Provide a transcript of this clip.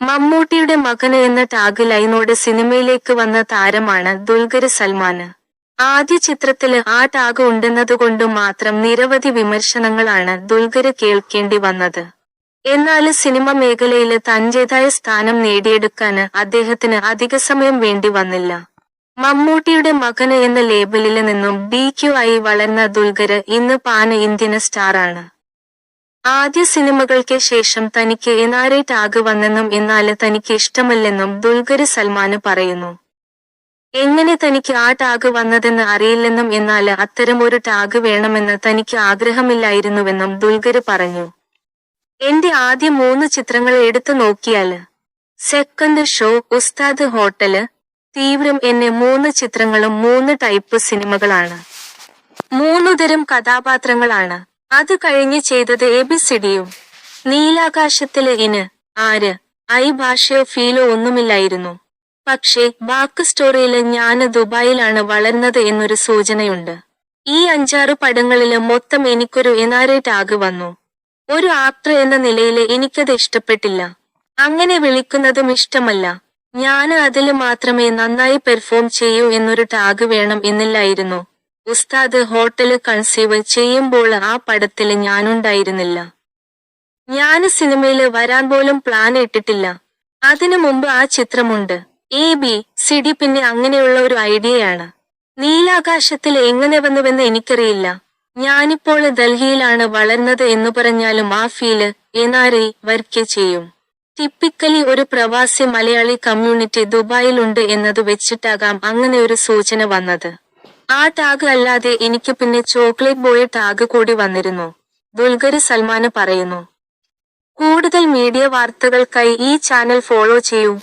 മമ്മൂട്ടിയുടെ മകന് എന്ന ടാഗ് ലൈനോട് സിനിമയിലേക്ക് വന്ന താരമാണ് ദുൽഖര് സൽമാന്. ആദ്യ ചിത്രത്തിൽ ആ ടാഗ് ഉണ്ടെന്നതുകൊണ്ട് മാത്രം നിരവധി വിമർശനങ്ങളാണ് ദുൽഖര് കേൾക്കേണ്ടി വന്നത്. എന്നാൽ സിനിമ മേഖലയിൽ തന്റേതായ സ്ഥാനം നേടിയെടുക്കാന് അദ്ദേഹത്തിന് അധിക സമയം വേണ്ടി വന്നില്ല. മമ്മൂട്ടിയുടെ മകന് എന്ന ലേബലിൽ നിന്നും ബി ക്യു ആയി വളർന്ന ദുൽഖര് ഇന്ന് പാന് ഇന്ത്യൻ സ്റ്റാറാണ്. ആദ്യ സിനിമകൾക്ക് ശേഷം തനിക്ക് എനാരെ ടാഗ് വന്നെന്നും തനിക്ക് ഇഷ്ടമല്ലെന്നും ദുൽഖര് സൽമാന് പറയുന്നു. എങ്ങനെ തനിക്ക് ആ ടാഗ് വന്നതെന്ന് അറിയില്ലെന്നും എന്നാൽ അത്തരം ഒരു ടാഗ് വേണമെന്ന് തനിക്ക് ആഗ്രഹമില്ലായിരുന്നുവെന്നും ദുൽഖര് പറഞ്ഞു. എന്റെ ആദ്യ മൂന്ന് ചിത്രങ്ങൾ എടുത്തു നോക്കിയാൽ second show Ustad hotel Theevram എന്നെ മൂന്ന് ചിത്രങ്ങളും മൂന്ന് ടൈപ്പ് സിനിമകളാണ്. മൂന്നുതരം കഥാപാത്രങ്ങളാണ്. അത് കഴിഞ്ഞ് ചെയ്തത് എബിസിഡിയും നീലാകാശത്തിലെ ഇന് ആര്? ഐ ഭാഷയോ ഫീലോ ഒന്നുമില്ലായിരുന്നു. പക്ഷേ ബാക്ക് സ്റ്റോറിയിൽ ഞാൻ ദുബായിലാണ് വളർന്നത് എന്നൊരു സൂചനയുണ്ട്. ഈ അഞ്ചാറ് പടങ്ങളിൽ മൊത്തം എനിക്കൊരു എനാരേറ്റ് ആകെ വന്നു. ഒരു ആക്ടർ എന്ന നിലയിൽ എനിക്കത് ഇഷ്ടപ്പെട്ടില്ല. അങ്ങനെ വിളിക്കുന്നതും ഇഷ്ടമല്ല. ഞാൻ അതിൽ മാത്രമേ നന്നായി പെർഫോം ചെയ്യൂ എന്നൊരു ടാഗ് വേണം എന്നില്ലായിരുന്നു. ഉസ്താദ് ഹോട്ടൽ കൺസീവ് ചെയ്യുമ്പോൾ ആ പടത്തിൽ ഞാനുണ്ടായിരുന്നില്ല. ഞാൻ സിനിമയിൽ വരാൻ പോലും പ്ലാൻ ഇട്ടിട്ടില്ല. അതിനു മുമ്പ് ആ ചിത്രമുണ്ട്. എ ബി സിഡി പിന്നെ അങ്ങനെയുള്ള ഒരു ഐഡിയയാണ്. നീലാകാശത്തിൽ എങ്ങനെ വന്നുവെന്ന് എനിക്കറിയില്ല. ഞാനിപ്പോൾ ഡൽഹിയിലാണ് വളർന്നത് എന്ന് പറഞ്ഞാലും ആ ഫീൽ എനാറി വർക്ക് ചെയ്യും. ടിപ്പിക്കലി ഒരു പ്രവാസി മലയാളി കമ്മ്യൂണിറ്റി ദുബായിലുണ്ട് എന്നത് വെച്ചിട്ടാകാം അങ്ങനെ ഒരു സൂചന വന്നത്. ആ ടാഗ് അല്ലാതെ എനിക്ക് പിന്നെ ചോക്ലേറ്റ് ബോയ് ടാഗ് കൂടി വന്നിരുന്നു. ദുൽഖര് സൽമാന് പറയുന്നു. കൂടുതൽ മീഡിയ വാർത്തകൾക്കായി ഈ ചാനൽ ഫോളോ ചെയ്യൂ.